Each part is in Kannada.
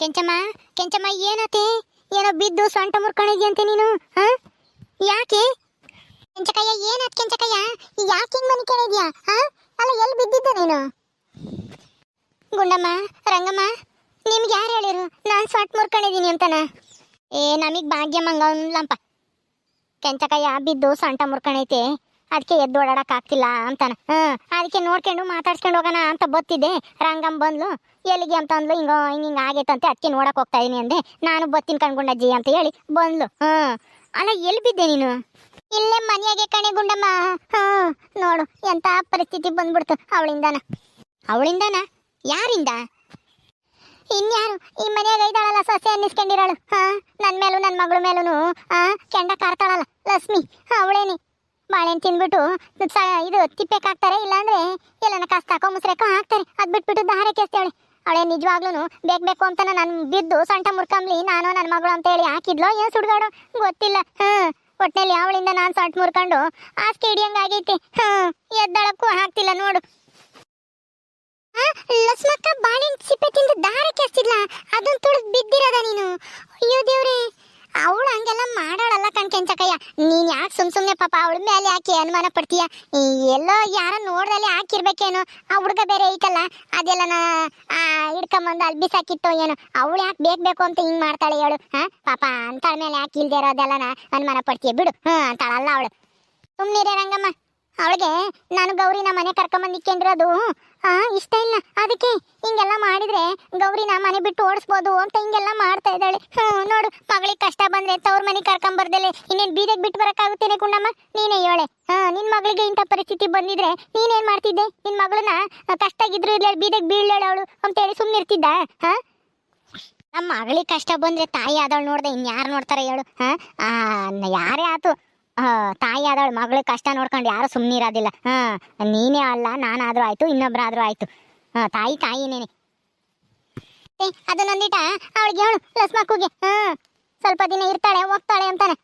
ಕೆಂಚಮ್ಮ ಕೆಂಚಮ್ಮ, ಏನತ್ತೆ? ಏನೋ ಬಿದ್ದು ಸೊಂಟ ಮುರ್ಕೊಂಡಿದ್ಯಂತೆ ನೀನು, ಹಾ? ಯಾಕೆ? ಕೆಂಚಕಯ್ಯ, ಏನಾತ್ ಕೆಂಚಕಯ್ಯ? ಯಾಕೆ ಹಿಂಗ್ ಮನೆ ಕೇಳಿದ್ಯಾ, ಹಾ? ಅಲ್ಲ, ಎಲ್ಲಿ ಬಿದ್ದಿದ್ದ ನೀನು? ಗುಂಡಮ್ಮ, ರಂಗಮ್ಮ, ನಿಮ್ಗೆ ಯಾರು ಹೇಳಿರು? ನಾನು ಸೊಂಟ ಮುರ್ಕೊಂಡಿದೀನಿ ಅಂತನ? ಏ, ನಮಗ್ ಭಾಗ್ಯ ಮಂಗಂಲಂಪ ಕೆಂಚಕಯ್ಯ ಬಿದ್ದು ಸೊಂಟ ಮುರ್ಕೊಂಡೈತೆ ಅದಕ್ಕೆ ಎದ್ದು ಓಡಾಡಕ್ ಆಗ್ತಿಲ್ಲ ಅಂತಾನ. ಅದಕ್ಕೆ ನೋಡ್ಕೊಂಡು ಮಾತಾಡ್ಸ್ಕೊಂಡು ಹೋಗೋಣ ಅಂತ ಬತ್ತಿದ್ದೆ. ರಂಗಮ್ ಬಂದ್ಲು. ಎಲ್ಲಿಗೆ ಅಂತ ಅಂದ್ಲು, ಹಿಂಗ ಹಿಂಗ ಹಿಂಗ ಆಗೈತಂತೆ ಅದಕ್ಕೆ ನೋಡಕ್ ಹೋಗ್ತಾ ಇದೀನಿ ಅಂದೆ. ನಾನು ಬತ್ತೀನಿ ಕಣ್ಗುಂಡಜ್ಜಿ ಅಂತ ಹೇಳಿ ಬಂದ್ಲು. ಹ್ಮ್ ಅಲ್ಲ, ಎಲ್ಲಿ ಬಿದ್ದೆ ನೀನು? ಇಲ್ಲೇ ಮನೆಯಾಗೆ ಕಣೆ ಗುಂಡಮ್ಮ. ಹ್ಮ್ ನೋಡು, ಎಂತ ಪರಿಸ್ಥಿತಿ ಬಂದ್ಬಿಡ್ತು ಅವಳಿಂದನ. ಅವಳಿಂದನ? ಯಾರಿಂದ? ಇನ್ಯಾರು? ಈ ಮನೆಯಾಗ ಇದ್ದಾಳಲ್ಲ, ಸೊಸೆ ಅನ್ನಿಸ್ಕೊಂಡಿರಾಳು. ಹಾ ನನ್ನ ಮೇಲೂ ನನ್ನ ಮಗಳ ಮೇಲೂ ಆ, ಕೆಂಡ ಕಾರ್ತಾಳಲ್ಲ, ಲಕ್ಷ್ಮಿ. ಅವಳೇನಿ. ಬಾಳೆಹಣ್ಣು ತಿಂದ್ಬಿಟ್ಟು ಇದು ತಿಪ್ಪೆಕ್ ಹಾಕ್ತಾರೆ ಇಲ್ಲಾಂದ್ರೆ ಎಲ್ಲನ ಕಸ್ತಾಕೋ ಮುಸ್ರೆಕೋ ಹಾಕ್ತಾರೆ. ಅದು ಬಿಟ್ಬಿಟ್ಟು ದಾರ ಕೇಸ್ತಾಳೆ. ಅವಳೆ ನಿಜವಾಗ್ಲೂ ಬೇಕು ಬೇಕು ಅಂತ ನಾನು ಬಿದ್ದು ಸೊಂಟ ಮುರ್ಕಂಬ್ಲಿ ನಾನು ನನ್ನ ಮಗಳು ಅಂತ ಹೇಳಿ ಹಾಕಿದ್ಲೋ ಏನು ಸುಡ್ಗಾಡು? ಗೊತ್ತಿಲ್ಲ. ಹ್ಮ್. ಒಟ್ನಲ್ಲಿ ಅವಳಿಂದ ನಾನು ಸೊಂಟ ಮುರ್ಕೊಂಡು ಹಿಡಿಯಂಗ್ ಆಗೈತೆ. ಹ್ಮ್. ಎದ್ದಳಕ್ಕೂ ಹಾಕ್ತಿಲ್ಲ ನೋಡು. ಲಸ್ಮಕ್ಕ ಬಾಳೆಹಣ್ಣು ಸಿಪ್ಪೆ ತಿಂದು ದಾರ ಕೇಸ್ತಿಲ್ಲ ಅದನ್ನ ತುಳಿದು ಬಿದ್ದಿರದ ನೀನು? ಅಯ್ಯೋ ದೇವ್ರೆ. ಅವಳು ಹಂಗೆಲ್ಲ ಮಾಡಾಳಲ್ಲ ಕಣ್ಕೆಂಚಕಯ್ಯ ನೀನ್ ಯಾಕೆ ಸುಮ್ ಸುಮ್ನೆ ಪಾಪ ಅವಳ ಮೇಲೆ ಯಾಕೆ ಅನುಮಾನ ಪಡ್ತೀಯ? ಎಲ್ಲೋ ಯಾರ ನೋಡ್ದಲ್ಲಿ ಹಾಕಿರ್ಬೇಕೇನೋ, ಆ ಹುಡುಗ ಬೇರೆ ಐತಲ್ಲ, ಅದೆಲ್ಲ ಹಿಡ್ಕೊಂಬಂದು ಅಲ್ಲಿ ಬಿಸಾಕಿತ್ತೋ ಏನೋ. ಅವಳು ಯಾಕೆ ಬೇಕು ಬೇಕು ಅಂತ ಹಿಂಗ್ ಮಾಡ್ತಾಳೆ ಹೇಳು, ಹಾ? ಪಾಪ ಅಂತಾಳ ಮೇಲೆ ಯಾಕೆ ಇಲ್ದೇ ಇರೋದೆಲ್ಲ ಅನುಮಾನ ಪಡ್ತೀಯ? ಬಿಡು, ಹ್ಮ್, ಅಂತಾಳಲ್ಲ ಅವಳು. ಸುಮ್ನಿರೇ ರಂಗಮ್ಮ. ಅವಳಿಗೆ, ನಾನು ಮನೆ ಕರ್ಕೊಂಬಂದಿಕ್ಕೆ ಅಂದ್ರೆ ಅದು, ಆ, ಇಷ್ಟ ಇಲ್ಲ. ಅದಕ್ಕೆ ಹಿಂಗೆಲ್ಲ ಮಾಡಿದ್ರೆ ಗೌರಿ ಗೌರಿನ ಮನೆ ಬಿಟ್ಟು ಓಡಿಸ್ಬೋದು ಅಂತ ಹಿಂಗೆಲ್ಲ ಮಾಡ್ತಾ ಇದ್ದಾಳೆ. ಹ್ಞೂ, ನೋಡು, ಮಗಳಿಗೆ ಕಷ್ಟ ಬಂದ್ರೆ ತವ್ರ ಮನೆ ಕರ್ಕೊಂಬರ್ದಲೆ ಇನ್ನೇನು ಬೀದಿಗೆ ಬಿಟ್ಟು ಬರೋಕ್ಕಾಗುತ್ತೇನೆ ಗುಂಡಮ್ಮ ನೀನೇ ಹೇಳೆ. ಹಾ, ನಿನ್ ಮಗಳಿಗೆ ಇಂಥ ಪರಿಸ್ಥಿತಿ ಬಂದಿದ್ರೆ ನೀನೇನ್ ಮಾಡ್ತಿದ್ದೆ? ನಿನ್ ಮಗಳನ್ನ ಕಷ್ಟ ಆಗಿದ್ರು ಇಲ್ಲ ಬೀದಿಗೆ ಬೀಳ್ಲೇಳು ಅವಳು ಅಂತೇಳಿ ಸುಮ್ಮನಿರ್ತಿದ್ದ ಹಾ? ನಮ್ಮ ಮಗಳಿಗೆ ಕಷ್ಟ ಬಂದ್ರೆ ತಾಯಿ ಆದವಳು ನೋಡ್ದೆ, ಇನ್ಯಾರು ನೋಡ್ತಾರೆ ಹೇಳು. ಹಾ? ಯಾರೇ ಆತು. ತಾಯಿ ಆದವಳು ಮಗಳ ಕಷ್ಟ ನೋಡ್ಕೊಂಡು ಯಾರು ಸುಮ್ಮನಿರೋದಿಲ್ಲ ಹಾ, ನೀನೇ ಅಲ್ಲ, ನಾನಾದರೂ ಆಯ್ತು ಇನ್ನೊಬ್ಬರಾದರೂ ಆಯ್ತು. ಹಾಂ, ತಾಯಿ ತಾಯಿನೇನೆ ಅದನ್ನೊಂದಿಟ ಅವಳಿಗೆ ಹೇಳು, ಲಸ್ಮಕ್ಕುಗೆ. ಹಾಂ, ಸ್ವಲ್ಪ ದಿನ ಇರ್ತಾಳೆ, ಹೋಗ್ತಾಳೆ ಅಂತಾನೆ.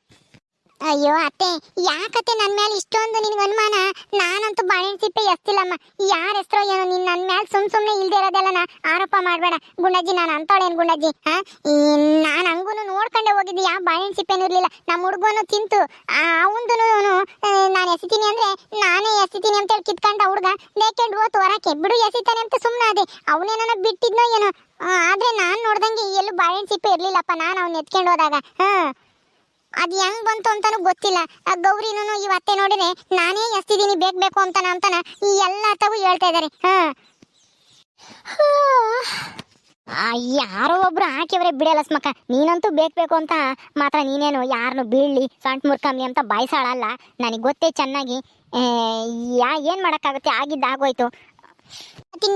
ಅಯ್ಯೋ ಅತ್ತೆ, ಯಾಕತ್ತೆ ನನ್ನ ಮೇಲೆ ಇಷ್ಟೊಂದು ನಿನಗೆ ಅನುಮಾನ? ನಾನಂತೂ ಬಾಳೆಹಣ್ಣು ಸಿಪ್ಪೆ ಎಸ್ತಿಲ್ಲಮ್ಮ. ಯಾರ ಹೆಸರೋ ಏನೋ ನೀನು ನನ್ನ ಮೇಲೆ ಸುಮ್ ಸುಮ್ಮನೆ ಇಲ್ದೇ ಇರೋದೆಲ್ಲ ಆರೋಪ ಮಾಡಬೇಡ. ಗುಂಡಜ್ಜಿ, ನಾನು ಅಂತವಳೇನು ಗುಂಡಜ್ಜಿ, ಹಾ? ನಾನು ಹಂಗೂ ನೋಡ್ಕೊಂಡೆ ಹೋಗಿದ್ದೆ, ಯಾವ ಬಾಳೆಹಣ್ಣು ಸಿಪ್ಪೆನೂ ಇರಲಿಲ್ಲ. ನಮ್ಮ ಹುಡುಗನು ತಿಂತು. ಅವಂದು ನಾನು ಎಸಿತೀನಿ ಅಂದ್ರೆ ನಾನೇ ಎಸಿತೀನಿ ಅಂತ ಹೇಳಿ ಕಿತ್ಕೊಂಡ ಹುಡುಗ ಬೇಕೆಂಡು ಹೋತು ಹೊರಕ್ಕೆ ಬಿಡು, ಎಸಿತಾನೆ ಅಂತ ಸುಮ್ಮನೆ ಅದೇ ಅವನೇನ ಬಿಟ್ಟಿದ್ನೋ ಏನೋ? ಆದ್ರೆ ನಾನು ನೋಡ್ದಂಗೆ ಎಲ್ಲೂ ಬಾಳೆಹಣ್ಣು ಸಿಪ್ಪೆ ಇರ್ಲಿಲ್ಲಪ್ಪ. ನಾನು ಅವ್ನು ಎತ್ಕೊಂಡು ಹೋದಾಗ, ಹಾ? ಅದು ಹೆಂಗ್ ಬಂತು ಅಂತಾನು ಗೊತ್ತಿಲ್ಲ. ಆ ಗೌರಿನೂ ಇವತ್ತೆ ನೋಡಿದ್ರೆ ನಾನೇ ಎಸ್ತಿದ್ದೀನಿ ಬೇಕು ಬೇಕು ಅಂತಾನ ಅಂತಾನ ಈ ಎಲ್ಲ ತಗೂ ಹೇಳ್ತಾ ಆ, ಯಾರೋ ಒಬ್ರು ಹಾಕಿವ್ರೆ ಬಿಡಲ್ಲ ಸ್ಮಕ ನೀನಂತೂ ಬೇಕು ಬೇಕು ಅಂತ ಮಾತ್ರ ನೀನೇನು ಯಾರನ್ನು ಬೀಳಲಿ ಸೊಂಟ ಮುರ್ಕಂಬ್ಲಿ ಅಂತ ಬಾಯ್ಸಾಳಲ್ಲ. ನನಗೆ ಗೊತ್ತೇ ಚೆನ್ನಾಗಿ. ಯಾ ಏನು ಮಾಡೋಕ್ಕಾಗುತ್ತೆ? ಆಗಿದ್ದು ಆಗೋಯ್ತು.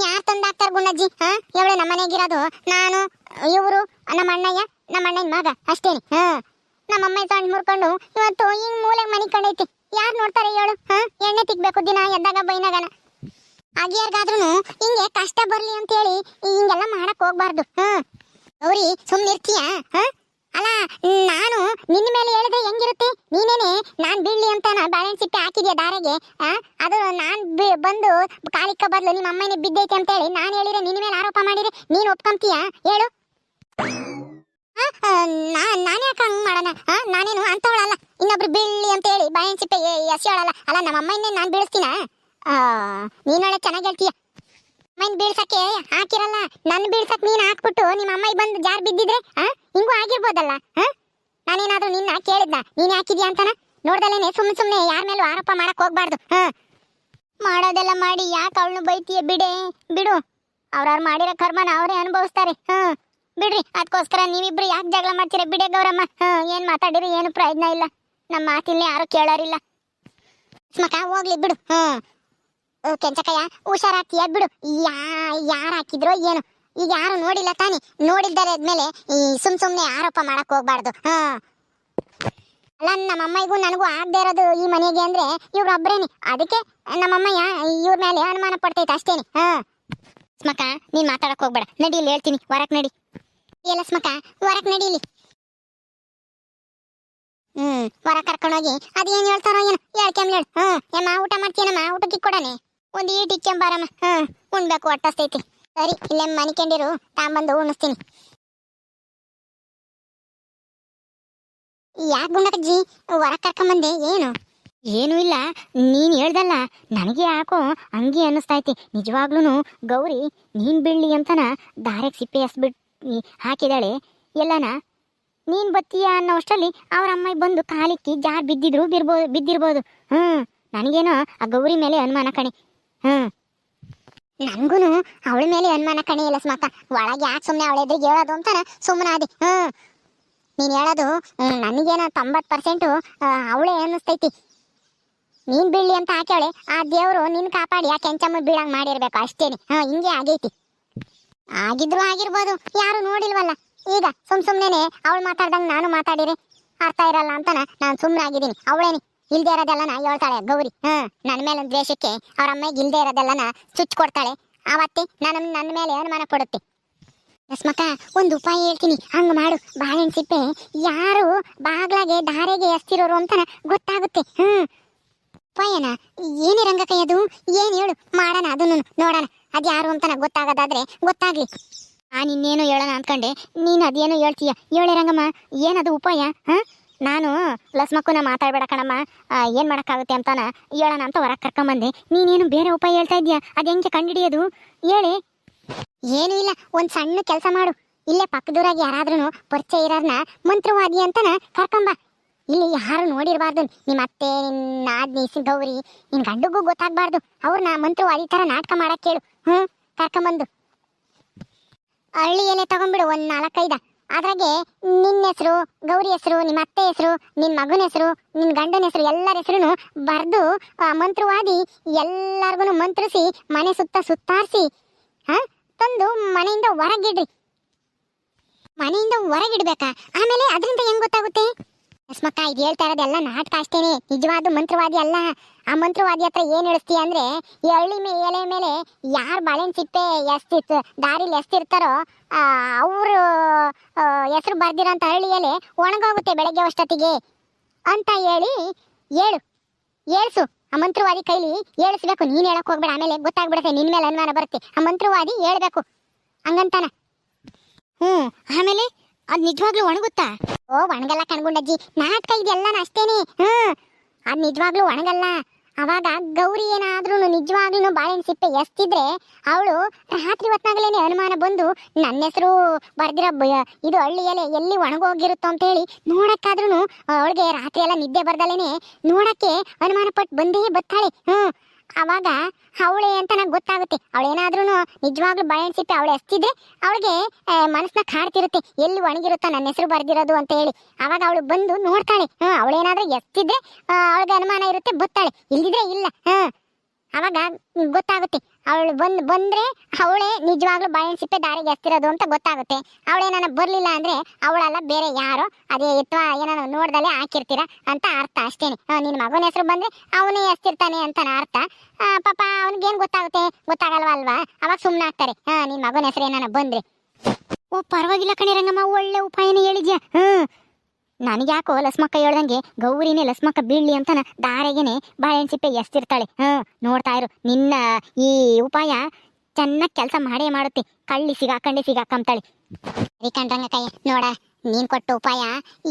ಯಾರು ತಂದು ಹಾಕ್ತಾರೆ ಗುಂಡಜ್ಜಿ? ಹಾ ಎವಳೆ ನಮ್ಮ ಮನೆಗಿರೋದು ನಾನು ಇವರು ನಮ್ಮ ಅಣ್ಣಯ್ಯ ನಮ್ಮ ಅಣ್ಣನ ಮಗ. ಅಷ್ಟೇನೆ. ಹಾ. ನಮ್ಮ ಅಮ್ಮ ಸಣ್ಣ ಮುರ್ಕೊಂಡು, ಇವತ್ತು ಹಿಂಗ್ ಮೂಲೆ ಮನಿ ಕಂಡೈತಿ. ಯಾರು ನೋಡ್ತಾರೆ ಹೇಳು? ಹಾ? ಎಣ್ಣೆ ತಿಕ್ಬೇಕು ದಿನ ಎದ್ದಾಗ ಬೈನಾಗನ. ಆಗ್ಯಾರ್ಗಾದ್ರೂ ಹಿಂಗೆ ಕಷ್ಟ ಬರ್ಲಿ ಅಂತ ಹೇಳಿ ಹಿಂಗೆಲ್ಲ ಮಾಡಕ್ ಹೋಗ್ಬಾರ್ದು. ಹಾ? ಗೌರಿ ಸುಮ್ಮನಿರ್ತೀಯ ಹಾ? ಅಲ್ಲ, ನಾನು ನಿನ್ನ ಮೇಲೆ ಹೇಳಿದ್ರೆ ಹೆಂಗಿರುತ್ತೆ? ನೀನೇನೆ, ನಾನ್ ಬೀಳ್ಲಿ ಅಂತ ಬ್ಯಾಲೆನ್ಸ್ ಸಿಪ್ಪೆ ಹಾಕಿದ್ಯಾ ದಾರೆಗೆ? ಅದು ನಾನ್ ಬಂದು ಕಾಲಿಕ್ಕ ಬದಲು ನಿಮ್ಮ ಅಮ್ಮನೇ ಬಿದ್ದೈತೆ ಅಂತ ಹೇಳಿ ನಾನು ಹೇಳಿದ್ರೆ ನಿನ್ನ ಮೇಲೆ ಆರೋಪ ಮಾಡಿದ್ರೆ ನೀನ್ ಒಪ್ಕೊಂತೀಯ? ಹೇಳು. ನಾನ್ ಯಾಕೆ ಹಂಗ್ ಮಾಡೋಣ? ನಾನೇನು ಅಂತವಳಲ್ಲ. ಇನ್ನೊಬ್ರು ಬೀಳಿ ಅಂತ ಹೇಳಿ ಸಿಪ್ಪೆ ಎಸೆಯೋಳಲ್ಲ ಅಲ್ಲ, ನಮ್ಮ ಅಮ್ಮನೇ ನಾನು ಬೀಳಿಸ್ತೀನ? ನೀನೊಳ್ಳೆ ಚೆನ್ನಾಗಿ ಹೇಳ್ತೀಯ. ಅಮ್ಮನ್ ಬೀಳ್ಸಕ್ಕೆ ಹಾಕಿರಲ್ಲ. ನನ್ ಬೀಳ್ಸಕ್ ನೀನ್ ಹಾಕ್ಬಿಟ್ಟು ನಿಮ್ಮ ಅಮ್ಮ ಬಂದು ಜಾರ್ ಬಿದ್ದಿದ್ರೆ ಹಿಂಗೂ ಆಗಿರ್ಬೋದಲ್ಲ ನಾನೇನಾದ್ರೂ ನಿನ್ನ ಕೇಳಿದ್ನ? ನೀನ್ ಹಾಕಿದ್ಯಾ ಅಂತನ? ನೋಡ್ದಲ್ಲೇನೆ ಸುಮ್ ಸುಮ್ನೆ ಯಾರ ಮೇಲೂ ಆರೋಪ ಮಾಡಕ್ ಹೋಗ್ಬಾರ್ದು ಹ ಮಾಡೋದೆಲ್ಲ ಮಾಡಿ ಯಾಕೆ ಅವಳನ್ನು ಬೈತೀಯ ಬಿಡೆ? ಬಿಡು. ಅವ್ರವ್ರು ಮಾಡಿರೋ ಕರ್ಮನ ಅವರೇ ಅನುಭವಿಸ್ತಾರೆ ಹ ಬಿಡ್ರಿ ಅದಕ್ಕೋಸ್ಕರ ನೀವಿಬ್ರು ಯಾಕೆ ಜಗಳ ಮಾಡ್ತೀರ? ಬಿಡಿ ಗೌರಮ್ಮ. ಏನ್ ಮಾತಾಡಿರಿ ಏನು ಪ್ರಯೋಜನ ಇಲ್ಲ. ನಮ್ಮ ಮಾತಿಲ್ಲ ಯಾರು ಕೇಳೋರಿಲ್ಲ. ಮಕ ಹೋಗ್ಲಿ, ಬಿಡು. ಹ್ಮ್ ಕೆಂಚಕಯ್ಯ ಹುಷಾರಾಗ್ತೀಯ ಬಿಡು. ಯಾ, ಯಾರು ಹಾಕಿದ್ರೋ ಏನು. ಈಗ ಯಾರು ನೋಡಿಲ್ಲ ತಾನೇ. ನೋಡಿದ್ದಾರೆ ಆದ್ಮೇಲೆ ಈ ಸುಮ್ ಸುಮ್ನೆ ಆರೋಪ ಮಾಡಕ್ ಹೋಗ್ಬಾರ್ದು. ಹಾ. ಅಲ್ಲ ನಮ್ಮ ಅಮ್ಮಗೂ ನನಗೂ ಆಗದೆ ಇರೋದು ಈ ಮನೆಗೆ ಅಂದ್ರೆ ಇವ್ರೊಬ್ರೇನೆ. ಅದಕ್ಕೆ ನಮ್ಮಮ್ಮಯ್ಯ ಇವ್ರ ಮೇಲೆ ಅನುಮಾನ ಪಡ್ತೈತೆ ಅಷ್ಟೇನೆ. ಹಾ. ಮಕ್ಕ ನೀನ್ ಮಾತಾಡಕ್ ಹೋಗ್ಬೇಡ. ನಡಿ, ಇಲ್ಲಿ ಹೇಳ್ತೀನಿ. ಹೊರಕ್ ನಡಿ. ಎಲ್ಲ ಸ್ಮಕ ಹೊರಕ್ ನಡೀಲಿ. ಹ್ಮ್ ಹೊರ ಕರ್ಕೊಂಡೋಗಿ, ಅದೇನ್ ಹೇಳ್ತಾರೋ ಏನು ಹೇಳ್ಕೊಂಬ್ಲ ಹ್ಮ್ ಏಮ್ಮ ಊಟ ಮಾಡ್ತೀನಮ್ಮ ಊಟಕ್ಕೆ ಕೊಡನೆ. ಒಂದು ಈಟ್ ಇಕ್ಕೊಂಬಾರಮ್ಮ ಹ್ಮ್, ಉಣ್ಬೇಕು, ಒಟ್ಟಸ್ತೈತಿ. ಸರಿ, ಇಲ್ಲೇ ಮನಿಕೊಂಡಿರು ತಾಂಬಂದು ಉಣಿಸ್ತೀನಿ. ಯಾಕ ಗುಂಡಕಜ್ಜಿ? ಹೊರ ಕರ್ಕೊಂಬಂದೆ, ಏನು? ಏನು ಇಲ್ಲ, ನೀನು ಹೇಳ್ದಲ್ಲ, ನನಗೆ ಯಾಕೋ ಹಂಗೆ ಅನ್ನಿಸ್ತೈತಿ ನಿಜವಾಗ್ಲೂ ಗೌರಿ, ನೀನ್ ಬೀಳಲಿ ಅಂತನ, ದಾರೆಗೆ ಸಿಪ್ಪೆ ಎಸ್ಬಿಟ್ಟು ಹಾಕಿದಾಳೆ, ಎಲ್ಲನ, ನೀನು ಬತ್ತೀಯ ಅನ್ನೋಷ್ಟರಲ್ಲಿ ಅವ್ರ ಅಮ್ಮ ಬಂದು ಕಾಲಿಕ್ಕಿ ಜಾರ್ ಬಿದ್ದಿದ್ರು ಬಿರ್ಬೋದು ಬಿದ್ದಿರ್ಬೋದು. ಹ್ಞೂ ನನಗೇನೋ ಆ ಗೌರಿ ಮೇಲೆ ಅನುಮಾನ ಕಣೆ. ಹ್ಞೂ ನನಗೂ ಅವಳ ಮೇಲೆ ಅನುಮಾನ ಕಣೆ ಇಲ್ಲ ಸ್ಮಾತ. ಒಳಗೆ ಯಾಕೆ ಸುಮ್ಮನೆ ಅವಳ ಎದುರಿಗೆ ಹೇಳೋದು ಅಂತಾನೆ ಸುಮ್ಮನೆ ಅದಿ ಹ್ಞೂ ನೀನು ಹೇಳೋದು ನನಗೇನೋ ತೊಂಬತ್ತು ಪರ್ಸೆಂಟು ಅವಳೇ ಅನ್ನಿಸ್ತೈತಿ. ನೀನ್ ಬೀಳಿ ಅಂತ ಹಾಕ್ಯಾಳೆ, ಆ ದೇವ್ರು ನಿನ್ ಕಾಪಾಡಿ, ಆ ಕೆಂಚಮ್ಮ ಬೀಳಂಗ್ ಮಾಡಿರ್ಬೇಕು, ಅಷ್ಟೇನೆ. ಹಾ ಹಿಂಗೆ ಆಗೈತಿ. ಆಗಿದ್ರು ಆಗಿರ್ಬೋದು, ಯಾರು ನೋಡಿಲ್ವಲ್ಲ. ಈಗ ಸುಮ್ ಸುಮ್ನೆ ಅವಳು ಮಾತಾಡ್ದಂಗ್ ನಾನು ಮಾತಾಡಿರಿ. ಅರ್ಥ ಇರಲ್ಲ ಅಂತ ನಾನು ಸುಮ್ಮನೆ ಆಗಿದ್ದೀನಿ ಅವಳೇನಿ, ಇಲ್ದೇ ಇರೋದೆಲ್ಲನ ಹೇಳ್ತಾಳೆ ಗೌರಿ. ಹಾ ನನ್ನ ಮೇಲೆ ದ್ವೇಷಕ್ಕೆ ಅವ್ರ ಅಮ್ಮಗೆ ಇಲ್ದೇ ಇರೋದೆಲ್ಲನ ಚುಚ್ ಕೊಡ್ತಾಳೆ. ಆವತ್ತೆ ನನ್ನ ನನ್ನ ಮೇಲೆ ಅನುಮಾನ ಪಡುತ್ತೆ. ರಸ್ಮಕ್ಕ ಒಂದು ಉಪಾಯ ಹೇಳ್ತೀನಿ. ಹಂಗ ಮಾಡು. ಬಾಳೆಹಣ್ಣು ಸಿಪ್ಪೆ ಯಾರು ಬಾಗ್ಲಾಗೆ, ಧಾರೆಗೆ ಎಸ್ತಿರೋರು ಅಂತನ ಗೊತ್ತಾಗುತ್ತೆ. ಹ್ಮ್. ಉಪಾಯನ ಏನೇ ರಂಗಕೈ ಅದು? ಏನ್ ಹೇಳು? ಮಾಡೋಣ ಅದನ್ನು ನೋಡೋಣ. ಅದ್ಯಾರು ಅಂತ ನಂಗ್ ಗೊತ್ತಾಗೋದಾದ್ರೆ ಗೊತ್ತಾಗ್ಲಿ. ಆ, ನಿನ್ನೇನು ಹೇಳೋಣ ಅಂದ್ಕೊಂಡೆ. ನೀನು ಅದೇನು ಹೇಳ್ತೀಯ? ಹೇಳಿ ರಂಗಮ್ಮ. ಏನದು ಉಪಾಯ? ಹಾಂ? ನಾನು ಲಸ್ಮಕ್ಕನ ಮಾತಾಡ್ಬೇಡ ಕಣಮ್ಮ. ಏನು ಮಾಡೋಕ್ಕಾಗುತ್ತೆ ಅಂತಾನ ಹೇಳೋಣ ಅಂತ ಹೊರಗೆ ಕರ್ಕೊಂಬಂದೆ. ನೀನೇನು ಬೇರೆ ಉಪಾಯ ಹೇಳ್ತಾ ಇದೀಯ ಅದು ಹೆಂಗೆ ಕಂಡಿಡಿಯೋದು ಹೇಳಿ. ಏನೂ ಇಲ್ಲ. ಒಂದು ಸಣ್ಣ ಕೆಲಸ ಮಾಡು. ಇಲ್ಲೇ ಪಕ್ಕದೂರಾಗಿ ಯಾರಾದ್ರೂ ಪರಿಚಯ ಇರೋರ್ನ ಮಂತ್ರವಾದಿ ಅಂತನ ಕರ್ಕೊಂಬ. ಇಲ್ಲಿ ಯಾರು ನೋಡಿರಬಾರ್ದು. ನಿಮ್ಮ ಅತ್ತೆ ನಿನ್ನ ಆದ್ನಿ ಸಿ- ಗೌರಿ, ನಿನ್ ಗಂಡಗೂ ಗೊತ್ತಾಗ್ಬಾರ್ದು. ಅವ್ರನ್ನ ಮಂತ್ರವಾದಿ ತರ ನಾಟಕ ಮಾಡಕ್ ಕೇಳು. ಹ್ಮ್? ಕರ್ಕೊಂಬಂದು. ಹಳ್ಳಿ ಎಲೆ ತಗೊಂಡ್ಬಿಡು ಒಂದ್ ನಾಲ್ಕೈದ. ಅದ್ರಾಗೆ ನಿನ್ನ ಹೆಸರು, ಗೌರಿ ಹೆಸರು ನಿಮ್ಮ ಅತ್ತೆ ಹೆಸರು ನಿನ್ನ ಮಗನ ಹೆಸರು, ನಿನ್ ಗಂಡನ ಹೆಸರು, ಎಲ್ಲರ ಹೆಸರು ಬರ್ದು, ಆ, ಮಂತ್ರವಾದಿ ಎಲ್ಲಾರ್ಗು ಮಂತ್ರಿಸಿ, ಮನೆ ಸುತ್ತ ಸುತ್ತಾರಿಸಿ, ಹಾ, ತಂದು ಮನೆಯಿಂದ ಹೊರಗಿಡ್ರಿ. ಮನೆಯಿಂದ ಹೊರಗಿಡ್ಬೇಕಾ? ಆಮೇಲೆ ಅದರಿಂದ ಹೆಂಗ್ ಗೊತ್ತಾಗುತ್ತೆ? ಸ್ಮಕ್ಕ ಇದು ಹೇಳ್ತಾ ಇರೋದೆಲ್ಲ ನಾಟಕ ಅಷ್ಟೇನೆ. ನಿಜವಾದ ಮಂತ್ರವಾದಿ ಅಲ್ಲ. ಆ ಮಂತ್ರವಾದಿ ಹತ್ರ ಏನ್ ಹೇಳಿಸ್ತೀಯ ಅಂದ್ರೆ, ಈ ಹಳ್ಳಿ ಮೇ, ಎಲೆ ಮೇಲೆ ಯಾರು ಬಾಳೆನ್ ಸಿಪ್ಪೆ ಎಷ್ಟು ದಾರಿಲಿ ಎಸ್ತಿರ್ತಾರೋ ಅವರು ಹೆಸರು ಬರ್ದಿರೋಂಥ ಹಳ್ಳಿ ಎಲೆ ಒಣಗೋಗುತ್ತೆ ಬೆಳಗ್ಗೆ ಅಷ್ಟೊತ್ತಿಗೆ ಅಂತ ಹೇಳಿ ಹೇಳು. ಹೇಳ್ಸು. ಆ ಮಂತ್ರವಾದಿ ಕೈಲಿ ಹೇಳಿಸ್ಬೇಕು. ನೀನ್ ಹೇಳಕ್ ಹೋಗ್ಬೇಡ. ಆಮೇಲೆ ಗೊತ್ತಾಗ್ಬಿಡುತ್ತೆ. ನಿನ್ ಮೇಲೆ ಅನುಮಾನ ಬರುತ್ತೆ. ಆ ಮಂತ್ರವಾದಿ ಹೇಳ್ಬೇಕು. ಹಂಗಂತಾನ. ಹ್ಮ್. ಆಮೇಲೆ ಅದ್ ನಿಜವಾಗ್ಲೂ ಒಣಗುತ್ತಾ? ಓ, ಒಣಗಲ್ಲ ಕಣ್ಗುಂಡಜ್ಜಿ. ನಾಟಕ ಇದೆಲ್ಲ ಅಷ್ಟೇನೆ. ಹ್ಮ್ ಅದ್ ನಿಜವಾಗ್ಲೂ ಒಣಗಲ್ಲ. ಅವಾಗ ಗೌರಿ ಏನಾದ್ರೂ ನಿಜವಾಗ್ಲೂ ಬಾಳೆಹಣ್ಣು ಸಿಪ್ಪೆ ಎಸ್ತಿದ್ರೆ ಅವಳು ರಾತ್ರಿ ಹೊತ್ನಾಗಲೇನೆ ಅನುಮಾನ ಬಂದು ನನ್ನ ಹೆಸರು ಬರ್ದಿರೋ ಇದು ಹಳ್ಳಿ ಎಲೆ ಎಲ್ಲಿ ಒಣಗೋಗಿರುತ್ತೋ ಅಂತ ಹೇಳಿ ನೋಡಕ್ಕಾದ್ರೂ ಅವಳಿಗೆ ರಾತ್ರಿ ಎಲ್ಲ ನಿದ್ದೆ ಬರ್ದಲೇನೆ ನೋಡಕ್ಕೆ ಅನುಮಾನ ಪಟ್ಟು ಬಂದೇ ಬತ್ತಾಳೆ ಹ್ಮ್ ಅವಾಗ ಅವಳೆ ಅಂತ ನಂಗೆ ಗೊತ್ತಾಗುತ್ತೆ. ಅವಳೇನಾದ್ರೂ ನಿಜವಾಗ್ಲೂ ಸಿಪ್ಪೆ ಅವಳು ಎಸ್ತಿದ್ರೆ ಅವಳಿಗೆ ಮನಸ್ಸನ್ನ ಕಾಡ್ತಿರುತ್ತೆ. ಎಲ್ಲಿ ಒಣಗಿರುತ್ತೋ ನನ್ನ ಹೆಸರು ಬರ್ದಿರೋದು ಅಂತ ಹೇಳಿ. ಅವಾಗ ಅವಳು ಬಂದು ನೋಡ್ತಾಳೆ. ಹ್ಮ್, ಅವಳೇನಾದ್ರೂ ಎಸ್ತಿದ್ರೆ ಅವಳಿಗೆ ಅನುಮಾನ ಇರುತ್ತೆ ಬತ್ತಾಳೆ ಇಲ್ದಿದ್ರೆ ಇಲ್ಲ. ಹ್ಮ್. ಅವಾಗ ಗೊತ್ತಾಗುತ್ತೆ. ಅವಳು ಬಂದು, ಬಂದರೆ ಅವಳೇ ನಿಜವಾಗ್ಲೂ ಬಾಯಿನ ಸಿಪ್ಪೆ ದಾರಿಗೆ ಎಸ್ತಿರೋದು ಅಂತ ಗೊತ್ತಾಗುತ್ತೆ. ಅವಳೇನ ಬರಲಿಲ್ಲ ಅಂದ್ರೆ ಅವಳಲ್ಲ ಬೇರೆ ಯಾರು? ಅದೇ ಅಥವಾ ಏನೋ ನೋಡ್ದಲ್ಲೇ ಹಾಕಿರ್ತೀರ ಅಂತ ಅರ್ಥ ಅಷ್ಟೇ ನಿನ್ನ ನಿನ್ ಮಗನ ಹೆಸರು ಬಂದ್ರೆ ಅವನೇ ಎಸ್ತಿರ್ತಾನೆ ಅಂತ ಅರ್ಥ. ಪಾಪ ಅವ್ನಿಗೇನು ಗೊತ್ತಾಗುತ್ತೆ? ಗೊತ್ತಾಗಲ್ವಾ ಅಲ್ವಾ? ಅವಾಗ ಸುಮ್ಮನೆ ಆಗ್ತಾರೆ. ಹಾಂ ನಿನ್ ಮಗನ ಹೆಸರು ಏನಾನ ಬಂದರೆ. ಓ, ಪರವಾಗಿಲ್ಲ ಕಣಿರಂಗಮ್ಮ ಒಳ್ಳೆ ಉಪಾಯನೇ ಹೇಳಿದ್ಯಾ? ಹ್ಮ್. ನನಗೆ ಯಾಕೋ ಲಸ್ಮಕ್ಕ ಹೇಳ್ದಂಗೆ ಗೌರಿನೇ ಲಸ್ಮಕ್ಕ ಬೀಳ್ಲಿ ಅಂತನ ದಾರೆಗೇನೆ ಬಾಳೆಹಣ್ಣು ಸಿಪ್ಪೆ ಎಸ್ತಿರ್ತಾಳೆ. ಹ್ಮ್ ನೋಡ್ತಾ ಇರು, ನಿನ್ನ ಈ ಉಪಾಯ ಚೆನ್ನಾಗಿ ಕೆಲಸ ಮಾಡೇ ಮಾಡುತ್ತೆ. ಕಳ್ಳಿ ಸಿಗಾಕಂಡೆ ಸಿಗಾಕಂತಾಳೆ ಸರಿ ಕಣ್ರಂಗ ಕೈ ನೋಡ, ನೀನ್ ಕೊಟ್ಟ ಉಪಾಯ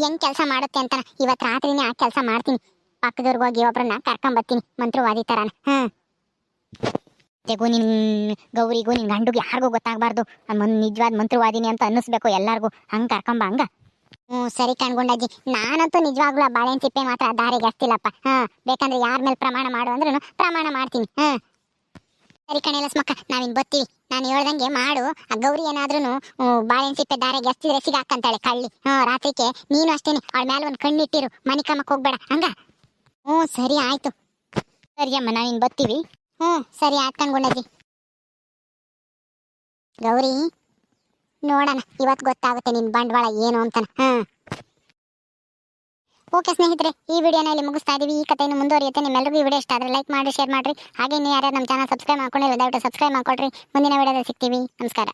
ಹೆಂಗ್ ಕೆಲಸ ಮಾಡುತ್ತೆ ಅಂತ ಇವತ್ ರಾತ್ರಿನೇ ಆ ಕೆಲಸ ಮಾಡ್ತೀನಿ. ಪಕ್ಕದವ್ರಿಗೆ ಹೋಗಿ ಒಬ್ರನ್ನ ಕರ್ಕೊಂಬರ್ತೀನಿ ಮಂತ್ರವಾದಿ ತರಾನ. ಹ್ಮ್ ತೆಗು ನಿನ್ ಗೌರಿಗೂ ನಿನ್ ಗಂಡುಗೂ ಯಾರಿಗೂ ಗೊತ್ತಾಗಬಾರ್ದು. ನಿಜವಾದ ಮಂತ್ರವಾದಿನಿ ಅಂತ ಅನ್ನಿಸ್ಬೇಕು ಎಲ್ಲಾರ್ಗು. ಹಂಗ್ ಕರ್ಕೊಂಬ ಹಂಗ. ಹ್ಞೂ ಸರಿ ಕಣ್ಗೊಂಡಜ್ಜಿ. ನಾನಂತೂ ನಿಜವಾಗ್ಲೂ ಆ ಬಾಳೆಹಣ್ಣು ಸಿಪ್ಪೆ ಮಾತ್ರ ದಾರಿಗೆ ಇಲ್ಲಪ್ಪ ಹಾ, ಬೇಕಂದ್ರೆ ಯಾರ ಮೇಲೆ ಪ್ರಮಾಣ ಮಾಡು ಅಂದ್ರೂ ಪ್ರಮಾಣ ಮಾಡ್ತೀನಿ. ಹಾ. ಸರಿ ಕಣೆ ಲಸ್ಮಕ್ಕ ನಾವಿನ್ ಬತ್ತೀವಿ ನಾನು ಹೇಳ್ದಂಗೆ ಮಾಡು. ಆ ಗೌರಿ ಏನಾದ್ರೂ ಬಾಳೆಹಣ್ಣು ಸಿಪ್ಪೆ ದಾರಿಗೆ ಎಸ್ತಿದ್ರೆ ಸಿಗಾಕಂತಾಳೆ ಕಳ್ಳಿ. ಹ, ರಾತ್ರಿಗೆ ನೀನು ಅಷ್ಟೇನೆ ಅವಳ ಮೇಲೆ ಒಂದು ಕಣ್ಣಿಟ್ಟಿರು. ಮನಿ ಹೋಗಬೇಡ ಹೋಗ್ಬೇಡ. ಹಂಗ? ಹ್ಞೂ, ಸರಿ ಆಯ್ತು. ಸರಿ ಅಮ್ಮ ನಾವಿನ್ ಬತ್ತೀವಿ ಹ್ಞೂ, ಸರಿ ಆಯ್ತು ಕಣ್ಗೊಂಡಜ್ಜಿ. ಗೌರಿ ನೋಡೋಣ ಇವತ್ತು ಗೊತ್ತಾಗುತ್ತೆ ನಿನ್ನ ಬಂಡವಾಳ ಏನು ಅಂತ ಹಾ. ಓಕೆ ಸ್ನೇಹಿತರೆ, ಈ ವಿಡಿಯೋನ ಇಲ್ಲಿ ಮುಗಿಸ್ತಾ ಇದೀವಿ. ಈ ಕಥೆಯನ್ನು ಮುಂದುವರಿಯುತ್ತೆ. ನಿಮ್ಮೆಲ್ಲರಿಗೂ ಈ ವಿಡಿಯೋ ಇಷ್ಟ ಆದರೆ ಲೈಕ್ ಮಾಡಿ ಶೇರ್ ಮಾಡ್ರಿ. ಹಾಗೆ ಇನ್ನು ಯಾರ್ಯಾರು ನಮ್ಮ ಚಾನಲ್ ಸಬ್ಸ್ಕ್ರೈಬ್ ಮಾಡ್ಕೊಂಡಿಲ್ಲ, ದಯವಿಟ್ಟು ಸಬ್ಸ್ಕ್ರೈಬ್ ಮಾಡ್ಕೊಳ್ರಿ. ಮುಂದಿನ ವಿಡಿಯೋದಲ್ಲಿ ಸಿಗ್ತೀವಿ. ನಮಸ್ಕಾರ.